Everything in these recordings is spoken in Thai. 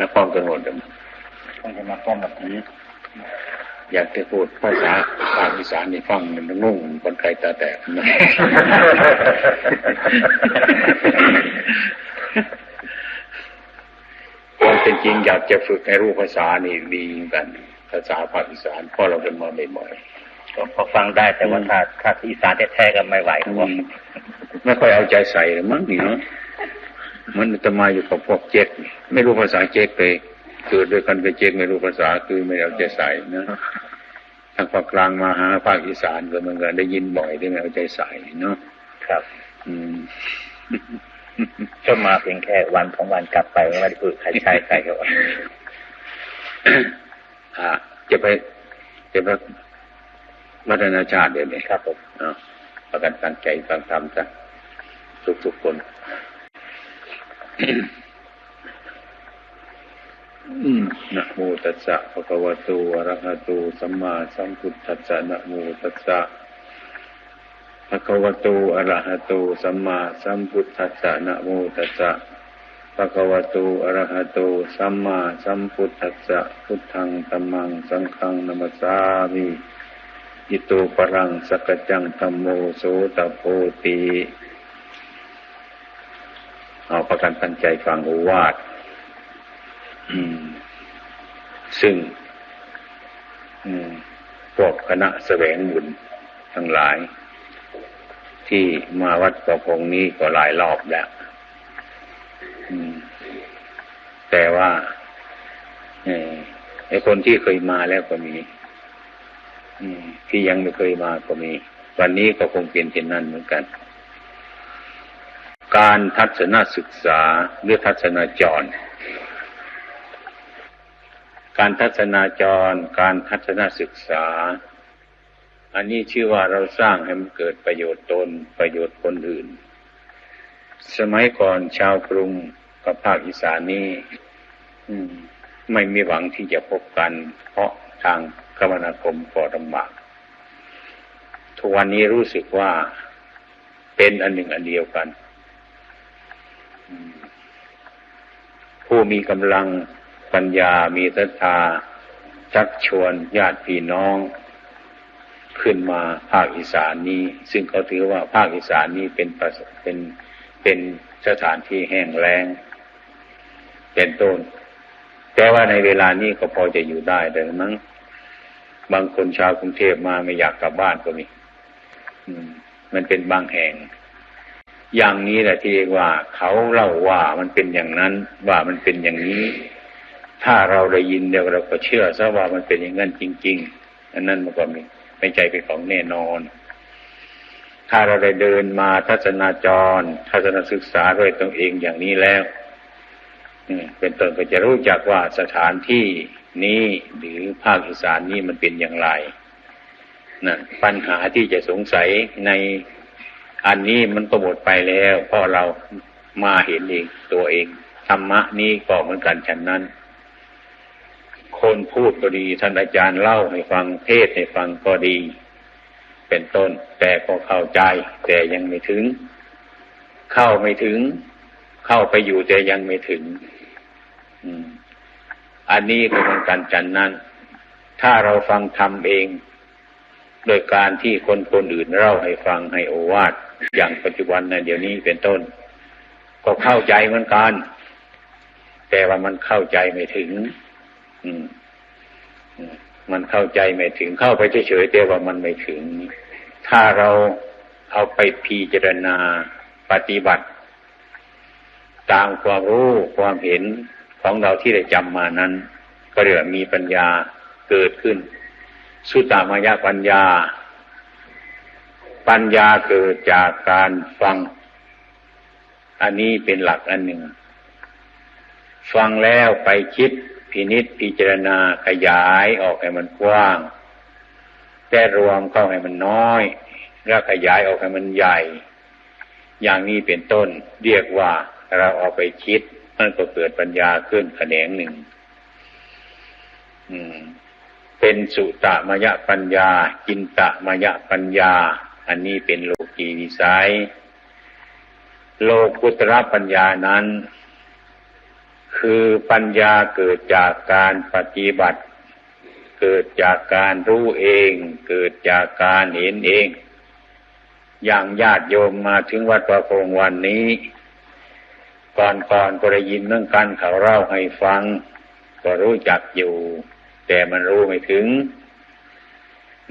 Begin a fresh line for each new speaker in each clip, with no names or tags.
มาพร้อมกันหมดเลย
ต้องจะมาป้องกับผี
อยากจะพูดภาษาภาคอีสานนี่ฟังมันงงคนไทยตาแตกนะความเป็นจริงอยากจะฝึกให้รู้ภาษานี่ดีกัน ภาษาภาคอีสานเพราะเราเป็นมาบ่อย
ก็พอฟังได้แต่ว่าถ้าถ้าอีสานแท้ๆก็ไม่ไหวครับผม
ๆไม่ค่อยเอาใจใส่เลยมั้งนี่เนาะ มันจะมาอยู่กับพวกเจ๊กนี่ไม่รู้ภาษาเจ๊กเลยเกิดด้วยกันเป็นเจ๊กไม่รู้ภาษาคือไม่เอาใจใส่นะทางภาคกลางมาหาภาคอีสานก็เหมือนกันได้ยินบ่อยที่ไม่เอาใจใส่เนาะ
ครับ
อืม
ก็มาเพียงแค่วันสองวันกลับไปไม่ได้พูดใครใช้ใครครับ
อ่าจะไปจะไปวัฒนาชาติเดี๋ยวนี้
ครับผม
เอาประกันตั้งใจฟังธรรมซะทุกทุกๆคนอืม นะโมตัสสะภะคะวะโตอะระหะโตสัมมาสัมพุทธัสสะนะโมตัสสะภะคะวะโตอะระหะโตสัมมาสัมพุทธัสสะนะโมตัสสะภะคะวะโตอะระหะโตสัมมาสัมพุทธัสสะพุทธังธัมมังสังฆังนัมสสามิอิโตปรังสกจจังธัมโมโสตโพติ เอาประกันตั้งใจฟังโอวาทซึ่งพวกคณะแสวงบุญทั้งหลาย ที่มาวัดประพงนี้ก็หลายรอบแล้วแต่ว่าไอ้คนที่เคยมาแล้วก็มีที่ยังไม่เคยมาก็มี วันนี้ก็คงเป็นเช่นนั้นเหมือนกัน การทัศนศึกษาหรือทัศนาจร การทัศนาจร การทัศนศึกษา อันนี้ชื่อว่าเราสร้างให้มันเกิดประโยชน์ตนประโยชน์คนอื่น สมัยก่อนชาวกรุงกับภาคอีสานนี้ไม่มีหวังที่จะพบกัน เพราะทางคมนาคมก็ลำบากทุกวันนี้รู้สึกว่าเป็นอันหนึ่งอันเดียวกัน ผู้มีกำลังปัญญามีศรัทธาชักชวนญาติพี่น้อง ขึ้นมาภาคอีสานนี้ ซึ่งเขาถือว่าภาคอีสานนี้เป็นเป็นเป็นสถานที่แห้งแล้ง เป็นต้น แต่ว่าในเวลานี้ก็พอจะอยู่ได้แต่มั้งบางคนชาวกรุงเทพมาไม่อยากกลับบ้านก็มีมันเป็นบางแห่ง อย่างนี้แหละที่เรียกว่าเขาเล่าว่ามันเป็นอย่างนั้นว่ามันเป็นอย่างนี้ ถ้าเราได้ยินเดี๋ยวเราก็เชื่อซะว่ามันเป็นอย่างนั้นจริง ๆ อันนั้นมันก็มีไม่ใจเป็นของแน่นอน ถ้าเราได้เดินมาทัศนาจร ทัศนศึกษาด้วยตนเองอย่างนี้แล้วเป็นต้นก็จะรู้จักว่าสถานที่นี้หรือภาคอีสานนี้มันเป็นอย่างไรนั่นปัญหาที่จะสงสัยใน อันนี้มันก็หมดไปแล้วเพราะเรามาเห็นเองตัวเองธรรมะนี้ก็เหมือนกันฉันนั้น คนพูดก็ดีท่านอาจารย์เล่าให้ฟังเทศให้ฟังก็ดี เป็นต้น แต่ก็เข้าใจ แต่ยังไม่ถึง เข้าไม่ถึง เข้าไปอยู่แต่ยังไม่ถึงอันนี้ก็เหมือนกันฉันนั้น ถ้าเราฟังธรรมเอง โดยการที่คนคนอื่นเล่าให้ฟังให้โอวาท อย่างปัจจุบันนะเดี๋ยวนี้เป็นต้น ก็เข้าใจเหมือนกัน แต่ว่ามันเข้าใจไม่ถึง อืมมันเข้าใจไม่ถึงเข้าไปเฉยๆแต่ว่ามันไม่ถึง ถ้าเราเอาไปพิจารณาปฏิบัติ ตามความรู้ความเห็นของเราที่ได้จำมานั้น ก็เรียกมีปัญญาเกิดขึ้น สุตตามายปัญญา ปัญญาเกิดจากการฟัง อันนี้เป็นหลักอันหนึ่ง ฟังแล้วไปคิดพินิษพิจารณาขยายออกให้มันกว้าง แต่รวมเข้าให้มันน้อย แล้วขยายออกให้มันใหญ่ อย่างนี้เป็นต้น เรียกว่าเราเอาไปคิด มันก็เกิดปัญญาขึ้นแขนงหนึ่งเป็นสุตมยปัญญาจินตมยปัญญา อันนี้เป็นโลกีวิสัย โลกุตระปัญญานั้นคคือปัญญาเกิดจากการปฏิบัติ เกิดจากการรู้เอง เกิดจากการเห็นเอง อย่างญาติโยมมาถึงวัดประพงวันนี้ ก่อนก่อนก็ได้ยินเรื่องการเขาเล่าให้ฟัง ก็รู้จักอยู่ แต่มันรู้ไม่ถึง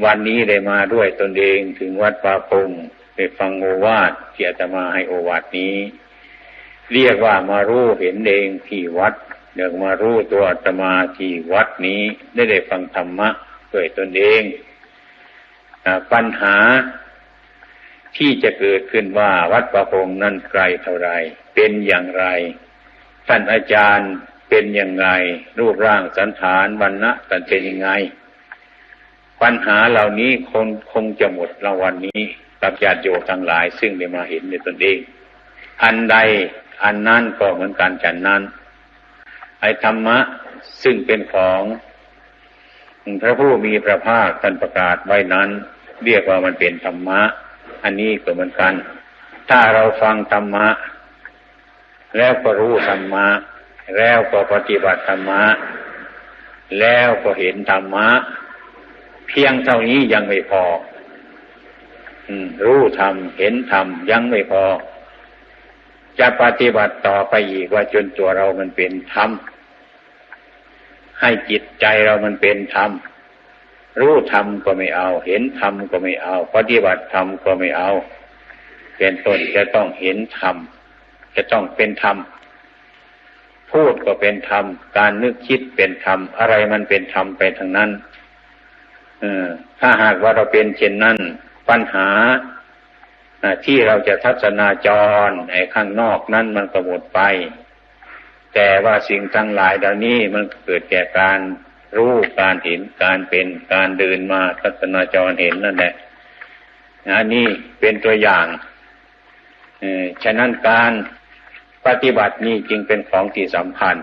วันนี้ได้มาด้วยตนเองถึงวัดประพงไปฟังโอวาทที่อาตมาให้โอวาทนี้ เรียกว่ามารู้เห็นเองที่วัดเดี๋ยวมารู้ตัวอาตมาที่วัดนี้ได้ได้ฟังธรรมะด้วยตนเองปัญหาที่จะเกิดขึ้นว่าวัดประพงนั้นไกลเท่าไร เป็นอย่างไร ท่านอาจารย์เป็นอยังไงรูปร่างสันฐานวันณะตันเป็นยังไง ปัญหาเหล่านี้คงคงจะหมดละวันนี้กับญาติโยมทั้งหลาย ซึ่งได้มาเห็นในตนเอง อันใดอันนั้นก็เหมือนกันฉันนั้น ไอ้ธรรมะซึ่งเป็นของพระผู้มีพระภาคท่านประกาศไว้นั้น เรียกว่ามันเป็นธรรมะ อันนี้ก็เหมือนกัน ถ้าเราฟังธรรมะ แล้วก็รู้ธรรมะ แล้วก็ปฏิบัติธรรมะ แล้วก็เห็นธรรมะ เพียงเท่านี้ยังไม่พอรู้ธรรมเห็นธรรมยังไม่พอ จะปฏิบัติต่อไปอีกว่าจนตัวเรามันเป็นธรรมให้จิตใจเรามันเป็นธรรมรู้ธรรมก็ไม่เอา เห็นธรรมก็ไม่เอา ปฏิบัติธรรมก็ไม่เอา เป็นต้นจะต้องเห็นธรรมจะต้องเป็นธรรมพูดก็เป็นธรรมการนึกคิดเป็นธรรมอะไรมันเป็นธรรมไปทางนั้น ถ้าหากว่าเราเป็นเช่นนั้น ปัญหาที่เราจะทัศนาจรไอ้ข้างนอกนั้นมันก็หมดไป แต่ว่าสิ่งทั้งหลายเหล่านี้มันเกิดแก่การรู้การเห็นการเป็นการเดินมาทัศนาจรเห็นนั่นแหละอันนี้เป็นตัวอย่างฉะนั้นการปฏิบัตินี้จึงเป็นของที่สำคัญ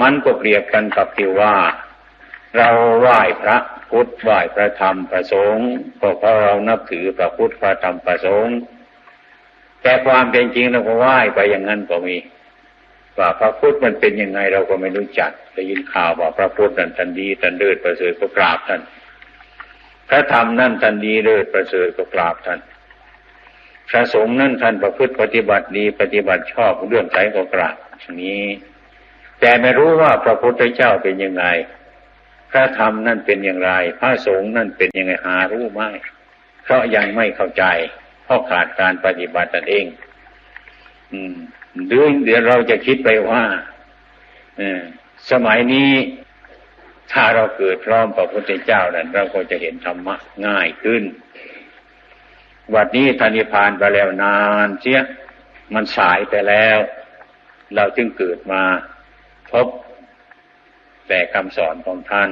มันก็เปรียบกันกับที่ว่า เราไหว้พระ พุทธไหว้พระธรรมพระสงฆ์ก็เพราะเรานับถือพระพุทธพระธรรมพระสงฆ์แต่ความเป็นจริงเราก็ไหว้ไปอย่างนั้นก็มีว่าพระพุทธมันเป็นยังไงเราก็ไม่รู้จักได้ยินข่าวว่าพระพุทธนั้นทันดีทันเลิศประเสริฐก็กราบท่านพระธรรมนั่นทันดีเลิศประเสริฐก็กราบท่านพระสงฆ์นั่นท่านประพฤติปฏิบัติดีปฏิบัติชอบเรื่องใจก็กราบนี้ แต่ไม่รู้ว่าพระพุทธเจ้าเป็นยังไง พระธรรมนั่นเป็นอย่างไร พระสงฆ์นั่นเป็นยังไงหารู้ไหมเพราะยังไม่เข้าใจ เพราะขาดการปฏิบัติตนเอง อืมหรือเดี๋ยวเราจะคิดไปว่าอสมัยนี้ถ้าเราเกิดพร้อมพระพุทธเจ้านั้นเราก็จะเห็นธรรมะง่ายขึ้น วันนี้ธนิพานไปแล้วนานเสียมันสายไปแล้ว เราจึงเกิดมาพบ แต่คำสอนของท่าน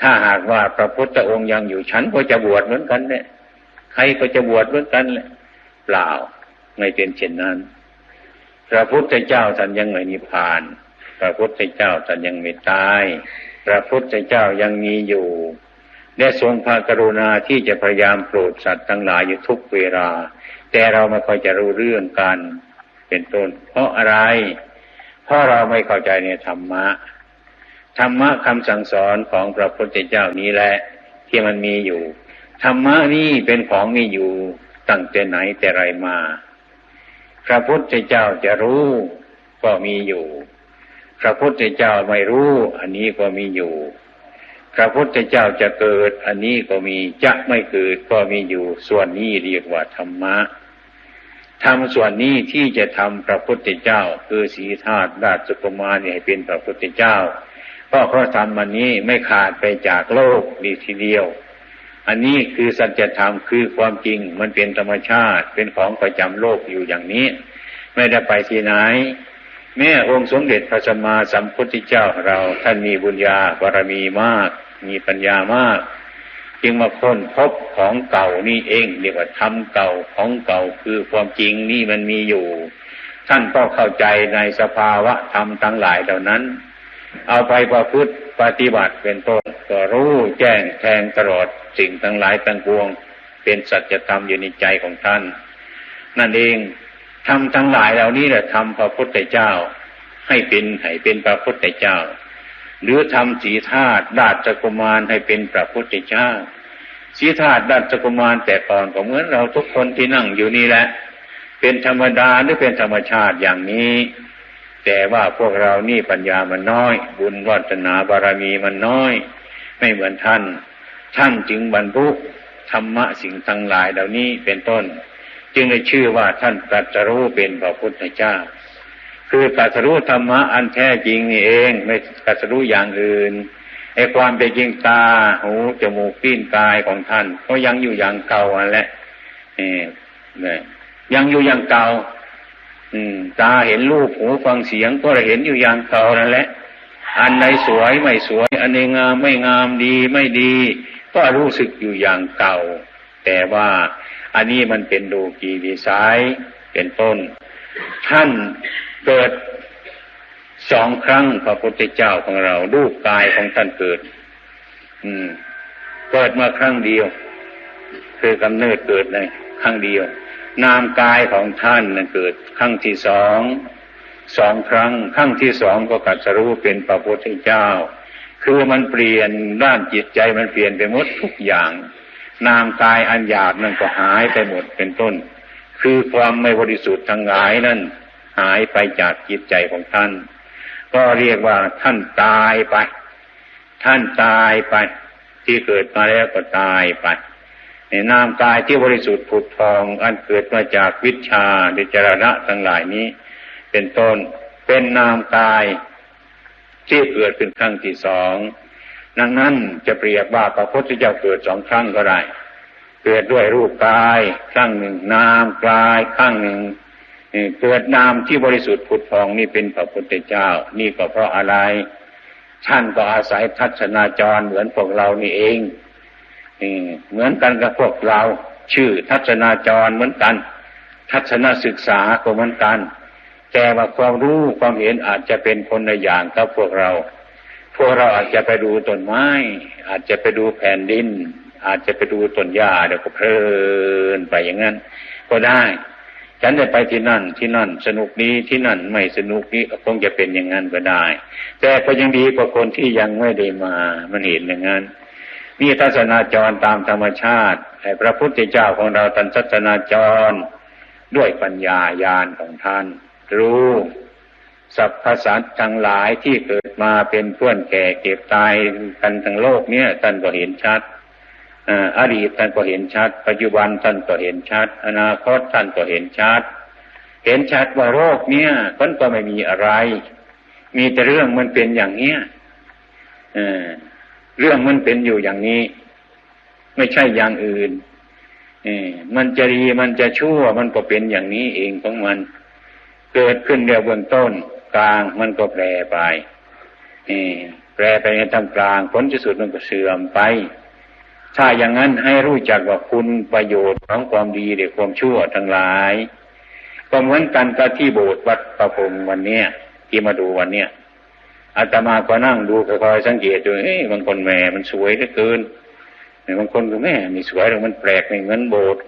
ถ้าหากว่าพระพุทธองค์ยังอยู่ฉันก็จะบวชเหมือนกันเนี่ยใครก็จะบวชเหมือนกันเลยเปล่าไม่เป็นเช่นนั้น พระพุทธเจ้าท่านยังไม่นิพพาน พระพุทธเจ้าท่านยังไม่ตาย พระพุทธเจ้ายังมีอยู่และทรงพระกรุณาที่จะพยายามโปรดสัตว์ทั้งหลายอยู่ทุกเวลา แต่เราไม่ค่อยจะรู้เรื่องกัน เป็นต้น เพราะอะไร เพราะเราไม่เข้าใจในธรรมะ ธรรมะคำสั่งสอนของพระพุทธเจ้านี้แหละที่มันมีอยู่ ธรรมะนี้เป็นของมีอยู่ตั้งแต่ไหนแต่ไรมา พระพุทธเจ้าจะรู้ก็มีอยู่ พระพุทธเจ้าไม่รู้ อันนี้ก็มีอยู่ พระพุทธเจ้าจะเกิด อันนี้ก็มีจะไม่เกิดก็มีอยู่ ส่วนนี้เรียกว่าธรรมะทำส่วนนี้ที่จะทำพระพุทธเจ้า คือสีธาตุราชสุกมาเนี่ยเป็นพระพุทธเจ้า เพราะธรรมอันนี้ไม่ขาดไปจากโลกดีทีเดียว อันนี้คือสัจธรรมคือความจริงมันเป็นธรรมชาติเป็นของประจำโลกอยู่อย่างนี้ ไม่ได้ไปที่ไหน แม่องค์สมเด็จพระสัมมาสัมพุทธเจ้าเราท่านมีบุญญาบารมีมาก มีปัญญามาก จึงมาค้นพบของเก่านี่เองเรียกว่าธรรมเก่าของเก่าคือความจริงนี่มันมีอยู่ ท่านก็เข้าใจในสภาวะธรรมทั้งหลายเหล่านั้น เอาไปประพฤติปฏิบัติเป็นต้นก็รู้แจ้งแทงตลอดสิ่งทั้งหลายตั้งปวง เป็นสัจธรรมอยู่ในใจของท่าน นั่นเองทำทั้งหลายเหล่านี้แหละทำพระพุทธเจ้า ให้เป็นให้เป็นพระพุทธเจ้า หรือทำสีธาตุราชกุมารให้เป็นพระพุทธเจ้าสีธาตุราชกุมารแต่ก่อนก็เหมือนเราทุกคนที่นั่งอยู่นี่แหละ เป็นธรรมดาหรือเป็นธรรมชาติอย่างนี้ แต่ว่าพวกเรานี่ปัญญามันน้อย บุญวัฒนาบารมีมันน้อย ไม่เหมือนท่าน ท่านจึงบรรลุธรรมะสิ่งทั้งหลายเหล่านี้เป็นต้น จึงได้ชื่อว่าท่านตรัสรู้เป็นพระพุทธเจ้า คือตรัสรู้ธรรมะอันแท้จริงนี่เอง ไม่ตรัสรู้อย่างอื่นไอ้ความเป็นจริงตาหูจมูกปิ้นกายของท่าน ก็ยังอยู่อย่างเก่าอันแหละเนี่ยยังอยู่อย่างเก่า ตาเห็นรูปหูฟังเสียงก็เห็นอยู่อย่างเก่านั่นแหละ อันไหนสวยไม่สวย อันไหนงามไม่งามดีไม่ดี ก็รู้สึกอยู่อย่างเก่า แต่ว่าอันนี้มันเป็นดูกีวิสัยเป็นต้น ท่านเกิดสองครั้งพระพุทธเจ้าของเรารูปกายของท่านเกิด อืม เกิดมาครั้งเดียว คือกำเนิดเกิดเลยครั้งเดียว นามกายของท่านเกิดครั้งที่สองสองครั้งครั้งที่สองก็กัดสรู้เป็นพระพุทธเจ้า คือมันเปลี่ยนด้านจิตใจมันเปลี่ยนไปหมดทุกอย่าง นามกายอันหยาบนั่นก็หายไปหมดเป็นต้น คือความไม่บริสุทธิ์ทั้งหลายนั่นหายไปจากจิตใจของท่าน ก็เรียกว่าท่านตายไป ท่านตายไป ที่เกิดมาแล้วก็ตายไป นนามกายที่บริสุทธิ์ผุดทอง อันเกิดมาจากวิชาดิจรณะทั้งหลายนี้ เป็นต้นเป็นนามกาย ที่เกิดเป็นครั้งที่สองดังนั้นจะเปรียบว่าพระพุทธเจ้าเกิดสองครั้งก็ได้ เกิดด้วยรูปกายครั้งหนึ่งนามกายครั้งหนึ่งเกิดนามที่บริสุทธิ์ผุดพองนี่เป็นพระพุทธเจ้า นี่ก็เพราะอะไร ท่านก็อาศัยทัศนาจรเหมือนพวกเรานี่เอง เหมือนกันกับพวกเรา ชื่อทัศนาจรเหมือนกัน ทัศนศึกษาก็เหมือนกัน แต่ว่าความรู้ความเห็นอาจจะเป็นคนในอย่างกับพวกเรา พวกเราอาจจะไปดูต้นไม้ อาจจะไปดูแผ่นดิน อาจจะไปดูต้นหญ้าเดี๋ยวก็เพลินไปอย่างนั้น ก็ได้ฉันได้ไปที่นั่นที่นั่น สนุกนี้ที่นั่นไม่สนุกนี้คงจะเป็นอย่างนั้นก็ได้ แต่ก็ยังดีกว่าคนที่ยังไม่ได้มา มันเห็นอย่างนั้น นี่ทัศนาจรตามธรรมชาติพระพุทธเจ้าของเราตันทัศนาจร ด้วยปัญญาญาณของท่าน รู้สัพพสัตทั้งหลายที่เกิดมาเป็นเพื่อนแก่เก็บตายกันทั้งโลกเนี้ยท่านก็เห็นชัดอดีตท่านก็เห็นชัด ปัจจุบันท่านก็เห็นชัด อนาคตท่านก็เห็นชัด เห็นชัดว่าโรคเนี้ยมันก็ไม่มีอะไร มีแต่เรื่องมันเป็นอย่างเนี้ยเออ เรื่องมันเป็นอยู่อย่างนี้ ไม่ใช่อย่างอื่นมันจะดีมันจะชั่วมันก็เป็นอย่างนี้เองของมัน เกิดขึ้นเดียวเบื้องต้น กลางมันก็แปรไปแปรไปในทำกลางผลที่สุดมันก็เสื่อมไป ถ้าอย่างนั้นให้รู้จักว่าคุณประโยชน์ของความดีหรือความชั่วทั้งหลายก็เหมือนกันกับที่โบสถ์วัดประพงวันเนี้ยที่มาดูวันเนี้ย อาตมาก็นั่งดูคอยสังเกตดูเอ้บางคนแหม่มันสวยเหลือเกินบางคนก็แม่มีสวยแต่มันแปลกไม่เหมือนโบสถ์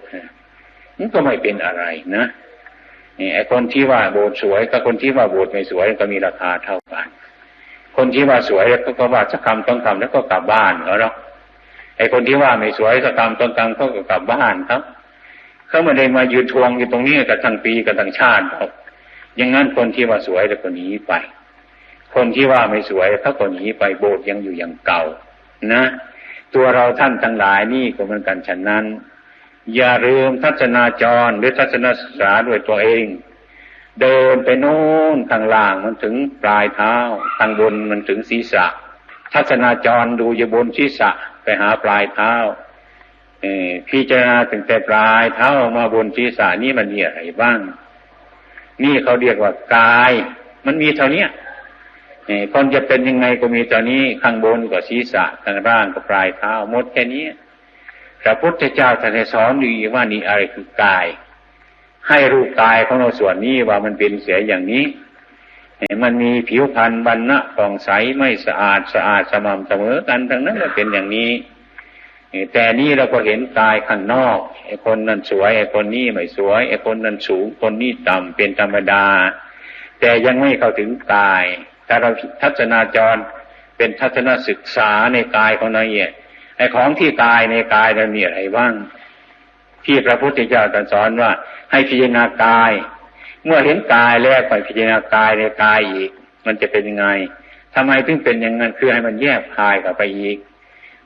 มันก็ไม่เป็นอะไรนะนี่ไอ้คนที่ว่าโบสถ์สวยกับคนที่ว่าโบสถ์ไม่สวยก็มีราคาเท่ากัน คนที่ว่าสวยแล้วก็ว่าสักคำต้องคำแล้วก็กลับบ้านเหรอไอ้คนที่ว่าไม่สวยก็ตามต้นตังเขาก็กลับบ้านครับเขาไม่ได้มายืนทวงอยู่ตรงนี้กับทั้งปีกับทั้งชาติครับอย่างนั้นคนที่ว่าสวยแล้วก็หนีไป คนที่ว่าไม่สวยเขาก็หนีไปโบสถ์ยังอยู่อย่างเก่า นะ ตัวเราท่านทั้งหลายนี่ก็เหมือนกันฉะนั้น อย่าลืมทัศนาจรหรือทัศนศึกษาด้วยตัวเอง เดินไปโน่นทางล่างมันถึงปลายเท้าทางบนมันถึงศีรษะ ทัศนาจรดูอยู่บนศีรษะไปหาปลายเท้าพิจารณาถึงแต่ปลายเท้ามาบนศีรษะนี่มันมีอะไรบ้าง นี่เขาเรียกว่ากาย มันมีเท่านี้ คนจะเป็นยังไงก็มีตอนนี้ข้างบนก็ศีรษะข้างล่างก็ปลายเท้าหมดแค่นี้พระพุทธเจ้าท่านสอนดีว่านี่อะไรคือกาย ให้รูปกายของเราส่วนนี้ว่ามันเป็นเสียอย่างนี้มันมีผิวพรรณบรรณะผ่องใสไม่สะอาดสะอาดสม่ำเสมอกันทั้งนั้นมันเป็นอย่างนี้แต่นี่เราก็เห็นกายข้างนอกไอ้คนนั้นสวยไอ้คนนี้ไม่สวยไอ้คนนั้นสูงคนนี้ต่ำเป็นธรรมดา แต่ยังไม่เข้าถึงกาย ถ้าเราทัศนาจรเป็นทัศนศึกษาในกายของเราเนี่ยไอ้ของที่กายในกายเรามีอะไรบ้าง ที่พระพุทธเจ้าตรัสสอนว่า ให้พิจารณากาย เมื่อเห็นกายแล้วไปพิจารณากายในกายอีก มันจะเป็นยังไงทำไมถึงเป็นอย่างนั้นคือให้มันแยกกายกับไปอีก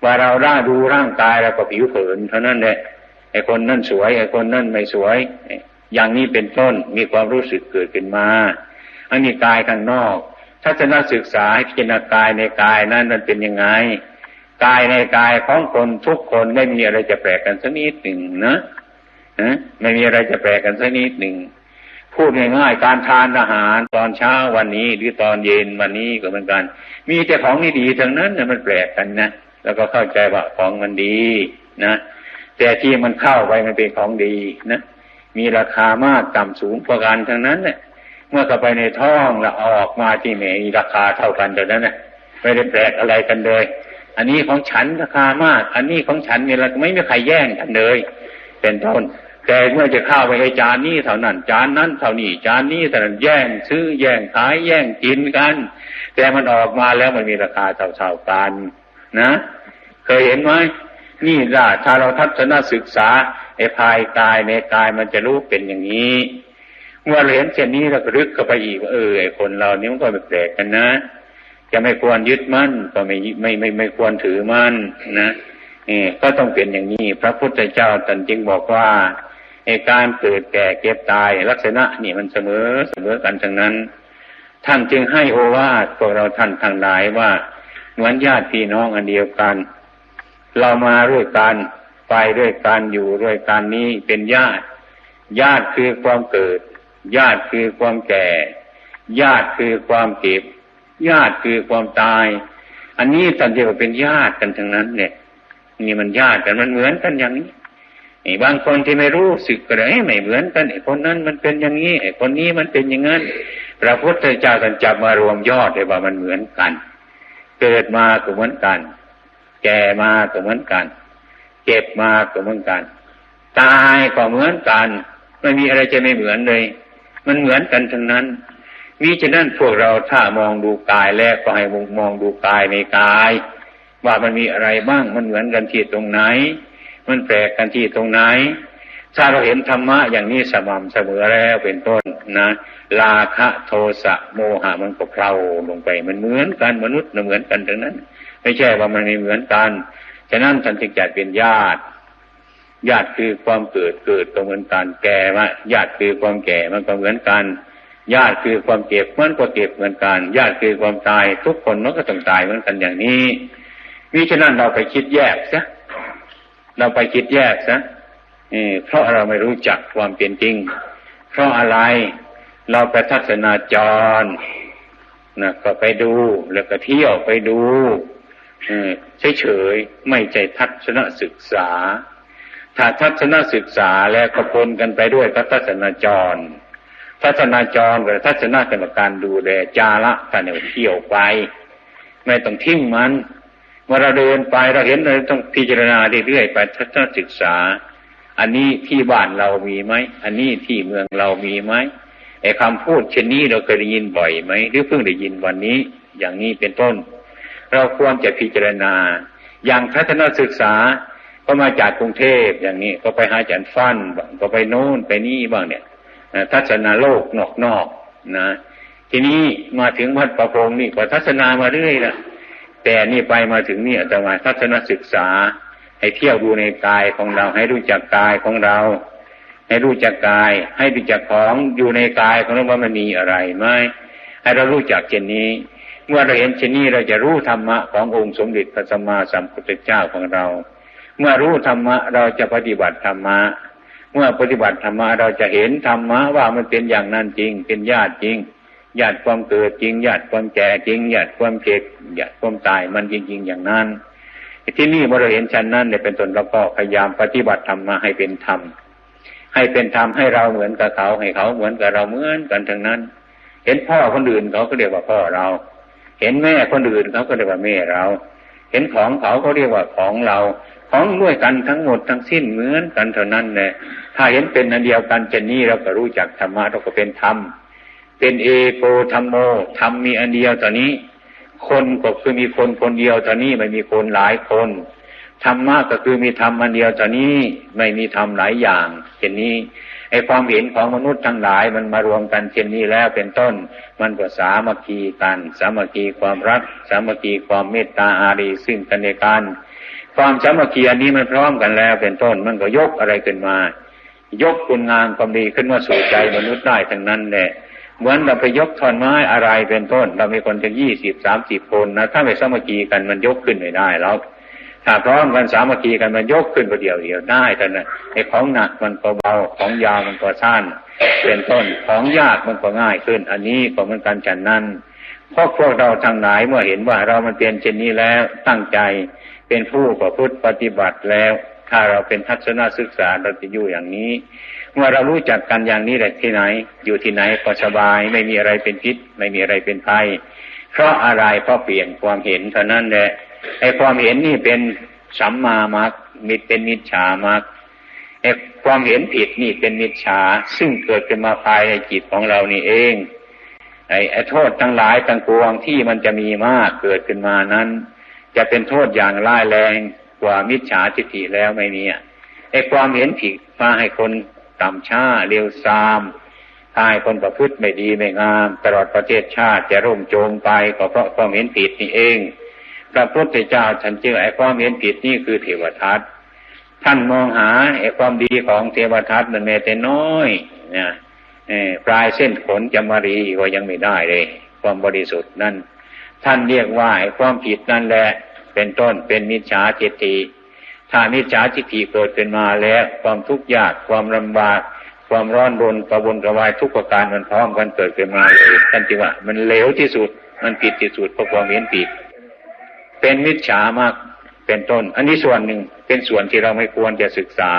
ว่าเราร่าดูร่างกายแล้วก็ผิวเผินเท่านั้นแหละไอ้คนนั่นสวยไอ้คนนั่นไม่สวย อย่างนี้เป็นต้นมีความรู้สึกเกิดขึ้นมาอันนี้กายข้างนอก ทัศนศึกษาให้พิจารณากายในกายนั้นมันเป็นยังไง กายในกายของคนทุกคนไม่มีอะไรจะแปลกกันสักนิดหนึ่งนะนะไม่มีอะไรจะแปลกกันสักนิดหนึ่งพูดง่ายๆการทานอาหารตอนเช้าวันนี้หรือตอนเย็นวันนี้ก็เหมือนกัน มีแต่ของนี่ดีทั้งนั้นนะมันแปลกกันนะแล้วก็เข้าใจว่าของมันดีนะแต่ที่มันเข้าไปมันเป็นของดีนะมีราคามากต่ำสูงประการทั้งนั้นเนี่ย เมื่อเข้าไปในท้องแล้วออกมาที่ไหนราคาเท่ากันแต่นั้นนะไม่ได้แปลกอะไรกันเลย อันนี้ของฉันราคามาก อันนี้ของฉันเนี่ยเราไม่มีใครแย่งกันเลย เป็นต้นแต่เมื่อจะเข้าไปในจานนี้เท่านั้น จานนั้นเท่านี้จานนี้แต่นั้นแย่งซื้อแย่งขายแย่งกินกัน แต่มันออกมาแล้วมันมีราคาเท่าๆกันนะ เคยเห็นไหมนี่ล่ะถ้าเราทัศนศึกษาไอ้ภายกายในกายมันจะรู้เป็นอย่างนี้ เมื่อเห็นเช่นนี้เราก็รึกเข้าไปอีกเออไอคนเรานี่มันก็แปลกกันนะ จะไม่ควรยึดมั่นก็ไม่ไม่ไม่ไม่ควรถือมั่นนะนี่ก็ต้องเป็นอย่างนี้ พระพุทธเจ้าตรัสจึงบอกว่าไอการเกิดแก่เก็บตายลักษณะนี่มันเสมอเสมอกันทั้งนั้น ท่านจึงให้โอวาทพวกเราท่านทางหลายว่าเหมือนญาติพี่น้องอันเดียวกัน เรามาด้วยกันไปด้วยกันอยู่ด้วยกันนี้เป็นญาติ ญาติคือความเกิด ญาติคือความแก่ ญาติคือความเก็บ ญาติคือความตาย อันนี้ท่านเรียวเป็นญาติกันทั้งนั้นเนี่ยนี่มันญาติกันมันเหมือนกันอย่างนี้ไอ้บางคนที่ไม่รู้สึกก็เลยไม่เหมือนกันไอ้คนนั้นมันเป็นอย่างนี้ไอ้คนนี้มันเป็นอย่างนั้นพระพุทธเจ้าท่านจับมารวมยอดเลยว่ามันเหมือนกัน เกิดมาก็เหมือนกัน แก่มาก็เหมือนกัน เจ็บมาก็เหมือนกัน ตายก็เหมือนกัน ไม่มีอะไรจะไม่เหมือนเลย มันเหมือนกันทั้งนั้นมิฉะนั้นพวกเราถ้ามองดูกายแล้วก็ให้มองดูกายในกาย ว่ามันมีอะไรบ้างมันเหมือนกันที่ตรงไหน มันแปลกกันที่ตรงไหน ถ้าเราเห็นธรรมะอย่างนี้สม่ำเสมอแล้วเป็นต้นนะลาคะโทสะโมหะมันก็เพลาลงไป มันเหมือนกันมนุษย์เหมือนกันทั้งนั้น ไม่ใช่ว่ามันไม่เหมือนกัน ฉะนั้นท่านจึงจัดเป็นญาติ ญาติคือความเกิดเกิดก็เหมือนกันแก่ว่าญาติคือความแก่มันก็เหมือนกัน ญาติคือความเก็บมันก็เก็บเหมือนกัน ญาติคือความตาย ทุกคนมันก็ต้องตายเหมือนกันอย่างนี้มิฉะนั้นเราไปคิดแยกซะเราไปคิดแยกซะเพราะเราไม่รู้จักความเป็นจริง เพราะอะไรเราไปทัศนาจรนะก็ไปดูแล้วก็เที่ยวไปดูเฉยๆไม่ใจทัศนศึกษา ถ้าทัศนศึกษาแล้วก็ปนกันไปด้วยทัศนาจร ทัศนาจรกับทัศนกรรมการดูแลจาระกันเนี่ยเที่ยวไป ไม่ต้องทิ้งมันเมื่อเราเดินไปเราเห็นเราต้องพิจารณาเรื่อยๆไปทัศนศึกษา อันนี้ที่บ้านเรามีไหมอันนี้ที่เมืองเรามีไหมไอ้คำพูดเช่นนี้เราเคยได้ยินบ่อยไหมหรือเพิ่งได้ยินวันนี้ อย่างนี้เป็นต้น เราควรจะพิจารณา อย่างทัศนศึกษา ก็มาจากกรุงเทพอย่างนี้ ก็ไปหาอาจารย์ฟันบ้างก็ไปโน่นไปนี่บ้างเนี่ยทัศนาโลกนอกนอกนะ ทีนี้มาถึงวัดประพงนี่ก็ทัศนามาเรื่อยละแต่นี่ไปมาถึงนี่จะมาทัศนศึกษา ให้เที่ยวดูในกายของเรา ให้รู้จักกายของเรา ให้รู้จักกาย ให้รู้จักของอยู่ในกายของเราว่ามันมีอะไรไหมให้เรารู้จักเช่นนี้ เมื่อเราเห็นเช่นนี้เราจะรู้ธรรมะขององค์สมเด็จพระสัมมาสัมพุทธเจ้าของเรา เมื่อรู้ธรรมะเราจะปฏิบัติธรรมะ เมื่อปฏิบัติธรรมะเราจะเห็นธรรมะว่ามันเป็นอย่างนั้นจริง เป็นญาติจริงญาติความเกิดจริงญาติความแก่จริงญาติความเจ็บญาติความตายมันจริง ๆ อย่างนั้นที่นี่เมื่อเราเห็นชั้นนั้นเนี่ยเป็นตนเราก็พยายามปฏิบัติธรรมะให้เป็นธรรมให้เป็นธรรมให้เราเหมือนกับเขาให้เขาเหมือนกับเราเหมือนกันทั้งนั้น เห็นพ่อคนอื่นเขาก็เรียกว่าพ่อเรา เห็นแม่คนอื่นเขาก็เรียกว่าแม่เรา เห็นของเขาเขาเรียกว่าของเรา ของด้วยกันทั้งหมดทั้งสิ้นเหมือนกันเท่านั้นแหละถ้าเห็นเป็นอันเดียวกันเช่นนี้เราก็รู้จักธรรมะเราก็เป็นธรรม เป็นเอโกธรรมโมธรรมมีอันเดียวตอนนี้ คนก็คือมีคนคนเดียวตอนนี้ไม่มีคนหลายคนธรรมะก็คือมีธรรมอันเดียวตอนนี้ไม่มีธรรมหลายอย่างเช่นนี้ไอความเห็นของมนุษย์ทั้งหลายมันมารวมกันเช่นนี้แล้วเป็นต้น มันก็สามัคคีกัน สามัคคีความรัก สามัคคีความเมตตาอารีซึ่งกันและกัน ความสามัคคีอันนี้มันพร้อมกันแล้ว เป็นต้นมันก็ยกอะไรขึ้นมา ยกคุณงามความดีขึ้นมาสู่ใจมนุษย์ได้ทั้งนั้นแหละเหมือนเราไปยกท่อนไม้อะไรเป็นต้น เรามีคนถึงยี่สิบสามสิบคนนะถ้าไม่สามัคคีกันมันยกขึ้นไม่ได้แล้วถ้าพร้อมกันสามัคคีกันมันยกขึ้นประเดียวเดียวได้แต่นะไอ้ของหนักมันก็เบาของยาวมันก็สั้นเป็นต้นของยากมันก็ง่ายขึ้น อันนี้ก็เหมือนกันฉันนั้นเพราะพวกเราทั้งหลายเมื่อเห็นว่าเรามันเปลี่ยนเช่นนี้แล้วตั้งใจ เป็นผู้ประพฤติปฏิบัติแล้ว ถ้าเราเป็นทัศนศึกษาเราจะอยู่อย่างนี้ เมื่อเรารู้จักกันอย่างนี้แหละที่ไหน อยู่ที่ไหนก็สบาย ไม่มีอะไรเป็นพิษ ไม่มีอะไรเป็นภัยเพราะอะไรเพราะเปลี่ยนความเห็นเท่านั้นแหละไอ้ความเห็นนี่เป็นสัมมามักมิตรเป็นมิจฉามักไอ้ความเห็นผิดนี่เป็นมิจฉาซึ่งเกิดขึ้นมาภายในจิตของเรานี่เอง ไอ้ไอ้โทษทั้งหลายทั้งปวงที่มันจะมีมากเกิดขึ้นมานั้น จะเป็นโทษอย่างร้ายแรงกว่ามิจฉาทิฏฐิแล้วไม่มีไอ้ความเห็นผิดมาให้คนต่ำช้าเร็วซามพายคนประพฤติไม่ดีไม่งาม ตลอดประเทศชาติจะร่มโจมไปก็เพราะความเห็นผิดนี่เองพระพุทธเจ้าท่านจึงไอ้ความเห็นผิดนี่คือเทวทัตท่านมองหาไอ้ความดีของเทวทัตมันแม้แต่น้อยนะปลายเส้นขนจมารีก็ยังไม่ได้เลย ความบริสุทธิ์นั่น ท่านเรียกว่าไอ้ความผิดนั่นแหละ เป็นต้นเป็นมิจฉาทิฏฐิถ้ามิจฉาทิฏฐิเกิดขึ้นมาแล้ว ความทุกข์ยากความลำบาก ความร้อนรนกระวนกระวายทุกประการมันพร้อมกันเกิดขึ้นมาเลยท่านจึงว่า มันเลวที่สุด มันผิดที่สุดเพราะความเห็นผิด เป็นมิจฉามากเป็นต้น อันนี้ส่วนหนึ่งเป็นส่วนที่เราไม่ควรจะศึกษา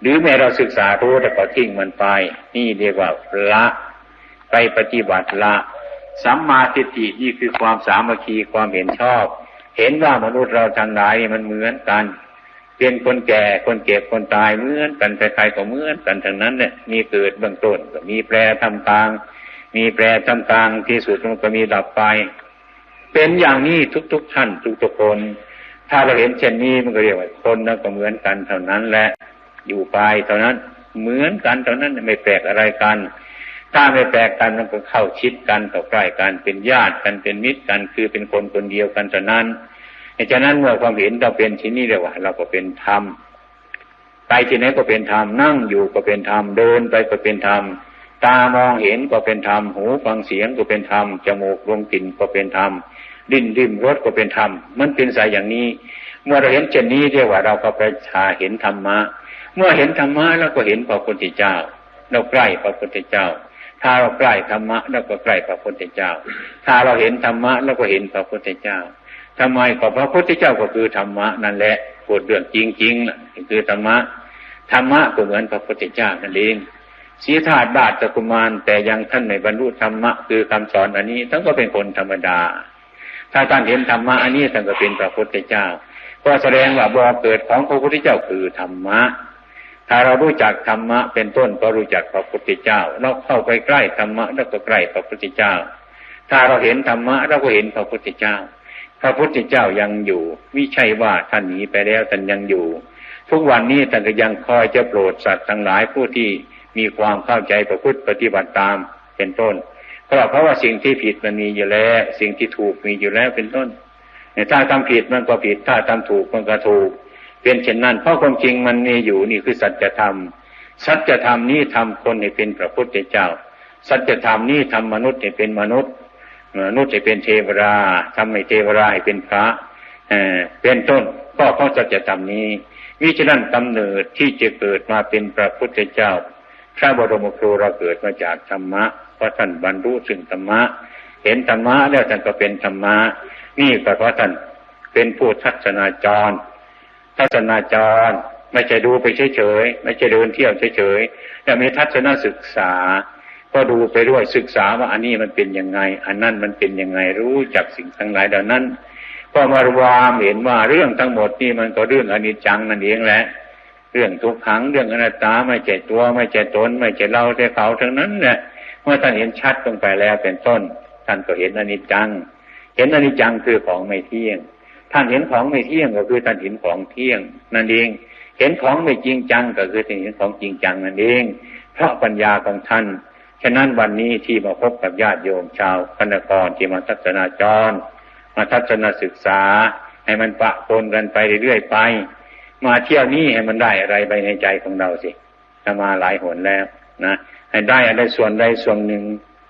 หรือแม้เราศึกษารู้แต่ก็ทิ้งมันไป นี่เรียกว่าละ ไปปฏิบัติละ สัมมาทิฏฐินี่คือความสามัคคีความเห็นชอบ เห็นว่ามนุษย์เราทั้งหลายมันเหมือนกัน เป็นคนแก่คนเก็บคนตายเหมือนกันใครๆก็เหมือนกันทั้งนั้นเนี่ยมีเกิดเบื้องต้นก็มีแปรทำกลาง มีแปรทำกลางที่สุดมันก็มีดับไป เป็นอย่างนี้ทุกๆท่านทุกๆคน ถ้าเราเห็นเช่นนี้มันก็เรียกว่าคนนั้นก็เหมือนกันเท่านั้นแหละอยู่ไปเท่านั้นเหมือนกันเท่านั้นไม่แปลกอะไรกัน ถ้าไม่แปลกกันมันก็เข้าชิดกันต่อใกล้กันเป็นญาติกันเป็นมิตรกันคือเป็นคนคนเดียวกันเท่นั้นฉะนั้นเมื่อความเห็นเราเป็นที่นี่เรียว่า เราก็เป็นธรรมไปที่ไหนก็เป็นธรรมนั่งอยู่ก็เป็นธรรมเดินไปก็เป็นธรรมตามองเห็นก็เป็นธรรมหูฟังเสียงก็เป็นธรรมจมูกลมกลิ่นก็เป็นธรรมดิ้นดิ้มรสก็เป็นธรรมมันเป็นสายอย่างนี้ เมื่อเราเห็นเช่นนี้เรียกว่าเราก็ปชาเห็นธรรมะ เมื่อเห็นธรรมะเราก็เห็นพระพุทธเจ้า เราใกล้พระพุทธเจ้า ถ้าเราใกล้ธรรมะเราก็ใกล้พระพุทธเจ้า ถ้าเราเห็นธรรมะเราก็เห็นพระพุทธเจ้าทำไมก็พระพุทธเจ้าก็คือธรรมะนั่นแหละพูดเรื่องจริงๆนะคือธรรมะธรรมะก็เหมือนพระพุทธเจ้านั่นเองสีธาตุบาทตะกุมารแต่ยังท่านในบรรลุธรรมะคือคำสอนอันนี้ทั้งก็เป็นคนธรรมดา ถ้าท่านเห็นธรรมะอันนี้ท่านก็เป็นพระพุทธเจ้า ก็แสดงว่าบ่อเกิดของพระพุทธเจ้าคือธรรมะ ถ้าเรารู้จักธรรมะเป็นต้นก็รู้จักพระพุทธเจ้า เราเข้าไปใกล้ธรรมะแล้วก็ใกล้พระพุทธเจ้า ถ้าเราเห็นธรรมะเราก็เห็นพระพุทธเจ้า พระพุทธเจ้ายังอยู่ไม่ใช่ว่าท่านหนีไปแล้วท่านยังอยู่ ทุกวันนี้ท่านก็ยังคอยจะโปรดสัตว์ทั้งหลายผู้ที่มีความเข้าใจประพฤติปฏิบัติตามเป็นต้นเพราะเพราะว่าสิ่งที่ผิดมันมีอยู่แล้ว สิ่งที่ถูกมีอยู่แล้วเป็นต้นถ้าทำผิดมันก็ผิด ถ้าทำถูกมันก็ถูก เป็นเช่นนั้น เพราะความจริงมันมีอยู่นี่คือสัจธรรม สัจธรรมนี้ทำคนให้เป็นพระพุทธเจ้า สัจธรรมนี้ทำมนุษย์ให้เป็นมนุษย์มนุษย์ให้เป็นเทวราทำให้เทวราให้เป็นพระเป็นต้นก็เพราะสัจธรรมนี้วิจนั้นกำเนิดที่จะเกิดมาเป็นพระพุทธเจ้า พระบรมครูเราเกิดมาจากธรรมะเพราะท่านบรรลุซึ่งธรรมะ เห็นธรรมะแล้วท่านก็เป็นธรรมะ นี่ก็เพราะท่านเป็นผู้ทัศนาจร ทัศนาจรไม่ใช่ดูไปเฉยๆไม่ใช่เดินเที่ยวเฉยๆแต่มีทัศนศึกษา ก็ดูไปด้วยศึกษาว่าอันนี้มันเป็นยังไง อันนั้นมันเป็นยังไงรู้จักสิ่งทั้งหลายเหล่านั้น ก็มารวามเห็นว่าเรื่องทั้งหมดนี่มันก็เรื่องอนิจจังนั่นเองแหละเรื่องทุกขังเรื่องอนัตตาไม่ใช่ตัวไม่ใช่ตนไม่ใช่เราแต่เขาทั้งนั้นแหละเมื่อท่านเห็นชัดลงไปแล้วเป็นต้น ท่านก็เห็นอนิจจัง เห็นอนิจจังคือของไม่เที่ยง ท่านเห็นของไม่เที่ยงก็คือท่านเห็นของเที่ยงนั่นเอง เห็นของไม่จริงจังก็คือท่านเห็นของจริงจังนั่นเอง เพราะปัญญาของท่าน ฉะนั้นวันนี้ที่มาพบกับญาติโยมชาวพนกรที่มาทัศนาจร มาทัศนศึกษา ให้มันปะปนกันไปเรื่อยๆไป มาเที่ยวนี้ให้มันได้อะไรไปในใจของเราสิจะมาหลายหนแล้วนะให้ได้อะไรส่วนใดส่วนหนึ่ง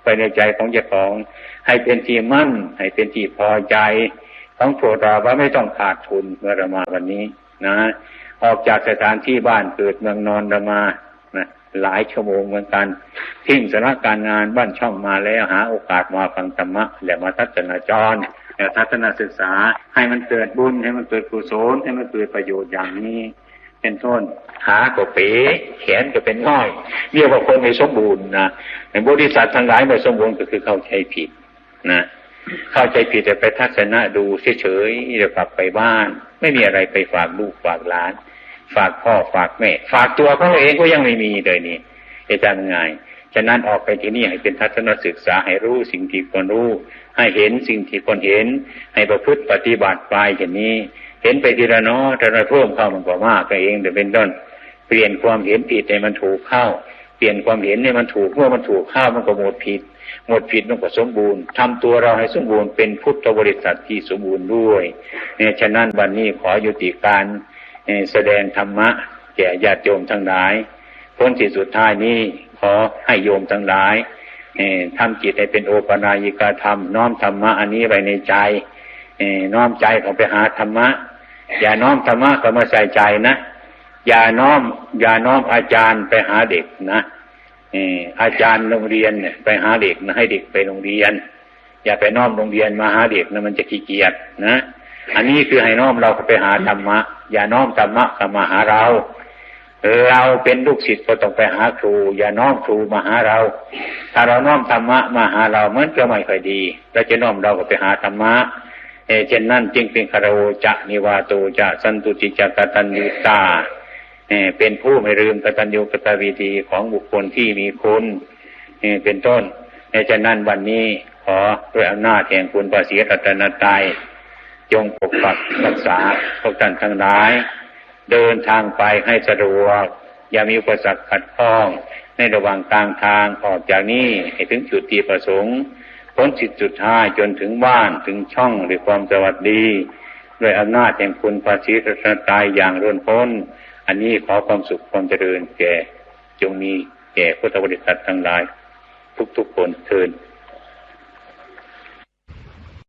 ไปในใจของเจ้าของ ให้เป็นที่มั่น ให้เป็นที่พอใจ ของพวกเราว่าไม่ต้องขาดทุนเมื่อเรามาวันนี้ นะ ออกจากสถานที่บ้านเกิดเมืองนอนเรามานะหลายชั่วโมงเหมือนกันทิ้งสถานการงานบ้านช่องมาแล้วหาโอกาสมาฟังธรรมะและมาทัศนาจรและทัศนศึกษา ให้มันเกิดบุญให้มันเกิดกุศลให้มันเกิดประโยชน์อย่างนี้ เป็นต้นขาก็เป๋แขนก็เป็นง่อยเรียกว่าคนไม่สมบูรณ์นะในบริษัททั้งหลายไม่สมบูรณ์ก็คือเข้าใจผิดนะ เข้าใจผิดแต่ไปทัศนะดูเฉยๆจะกลับไปบ้าน ไม่มีอะไรไปฝากลูกฝากหลาน ฝากพ่อฝากแม่ ฝากตัวเขาเองก็ยังไม่มีเลยนี่จะทำไงฉะนั้นออกไปที่นี่ให้เป็นทัศนศึกษาให้รู้สิ่งที่ควรรู้ ให้เห็นสิ่งที่ควรเห็น ให้ประพฤติปฏิบัติไปอย่างนี้ เห็นไปทีละน้อทีละเพิ่มเข้ามันก็มากไปเองแต่เป็นต้นเปลี่ยนความเห็นผิดให้มันถูกเข้า เปลี่ยนความเห็นให้มันถูกเมื่อมันถูกข้าวมันก็หมดผิด หมดผิดมันก็สมบูรณ์ทำตัวเราให้สมบูรณ์เป็นพุทธบริษัทที่สมบูรณ์ด้วยเนี่ยฉะนั้นวันนี้ขอยุติการแสดงธรรมะ แก่ญาติโยมทั้งหลายพ้นที่สุดท้ายนี้ขอให้โยมทั้งหลายทำจิตให้เป็นโอปนายิกาธรรม น้อมธรรมะอันนี้ไว้ในใจน้อมใจของไปหาธรรมะ อย่าน้อมธรรมะก็มาใส่ใจนะ อย่าน้อม อย่าน้อมอาจารย์ไปหาเด็กนะอาจารย์โรงเรียนเนี่ยไปหาเด็กนะให้เด็กไปโรงเรียน อย่าไปน้อมโรงเรียนมาหาเด็กนะมันจะขี้เกียจนะอันนี้คือให้น้อมเราไปหาธรรมะ อย่าน้อมธรรมะมาหาเรา เราเป็นลูกศิษย์ก็ต้องไปหาครู อย่าน้อมครูมาหาเรา ถ้าเราน้อมธรรมะมาหาเราเหมือนจะไม่ค่อยดีเราจะน้อมเราก็ไปหาธรรมะเอเช่นนั้นจึงเป็นคารโอจะนิวาโตจะสันตุจิจกตัญญูตา เเป็นผู้ไม่ลืมกตัญญูกตวิธีของบุคคลที่มีคุณเป็นต้นในฉะนั้นวันนี้ขอด้วยอำนาจแห่งคุณพระศรีรัตนตรัยจงปกปักรักษาพวกท่านทั้งหลาย เดินทางไปให้สะดวก อย่ามีอุปสรรคขัดข้อง ในระหว่างกลางทางออกจากนี้ให้ถึงจุดที่ประสงค์พ้นจิตจุดท้ายจนถึงบ้านถึงช่องด้วยความสวัสดี ด้วยอำนาจแห่งคุณภาษีรัตนตายอย่างร่นพ้น อันนี้ขอความสุขความเจริญแก่จงมีแก่พุทธบริษัททั้งหลาย ทุกๆคนเทิน